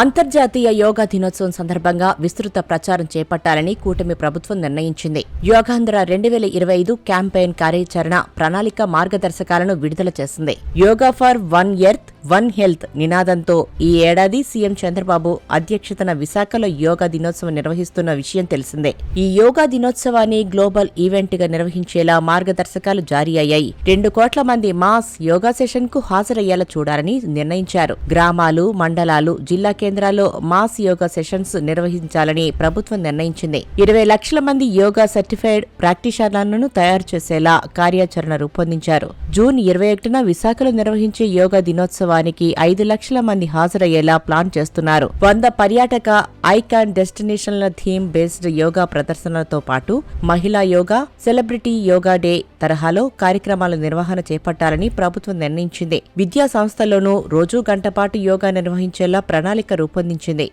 అంతర్జాతీయ యోగా దినోత్సవం సందర్భంగా విస్తృత ప్రచారం చేపట్టాలని కూటమి ప్రభుత్వం నిర్ణయించింది. యోగాంధ్ర రెండు వేల ఇరవై ఐదు క్యాంపెయిన్ కార్యాచరణ ప్రణాళిక మార్గదర్శకాలను విడుదల చేసింది. Yoga for one earth one health నినాదంతో ఈ ఏడాది సీఎం చంద్రబాబు అధ్యక్షతన విశాఖలో యోగా దినోత్సవం నిర్వహిస్తున్న విషయం తెలిసిందే. ఈ యోగా దినోత్సవాన్ని గ్లోబల్ ఈవెంట్గా నిర్వహించేలా మార్గదర్శకాలు జారీ అయ్యాయి. రెండు కోట్ల మంది మాస్ యోగా సెషన్కు హాజరయ్యేలా చూడాలని నిర్ణయించారు. గ్రామాలు మండలాలు జిల్లా కేంద్రాల్లో మాస్ యోగా సెషన్స్ నిర్వహించాలని ప్రభుత్వం నిర్ణయించింది. ఇరవై లక్షల మంది యోగా సర్టిఫైడ్ ప్రాక్టీషనర్లను తయారు చేసేలా కార్యాచరణ రూపొందించారు. జూన్ ఇరవై ఒకటిన విశాఖలో నిర్వహించే యోగా దినోత్సవానికి ఐదు లక్షల మంది హాజరయ్యేలా ప్లాన్ చేస్తున్నారు. వంద పర్యాటక ఐకాన్ డెస్టినేషన్ల థీమ్ బేస్డ్ యోగా ప్రదర్శనలతో పాటు మహిళా యోగా సెలబ్రిటీ యోగా డే తరహాలో కార్యక్రమాల నిర్వహణ చేపట్టాలని ప్రభుత్వం నిర్ణయించింది. విద్యా సంస్థల్లోనూ రోజూ గంటపాటు యోగా నిర్వహించేలా ప్రణాళిక రూపొందించింది.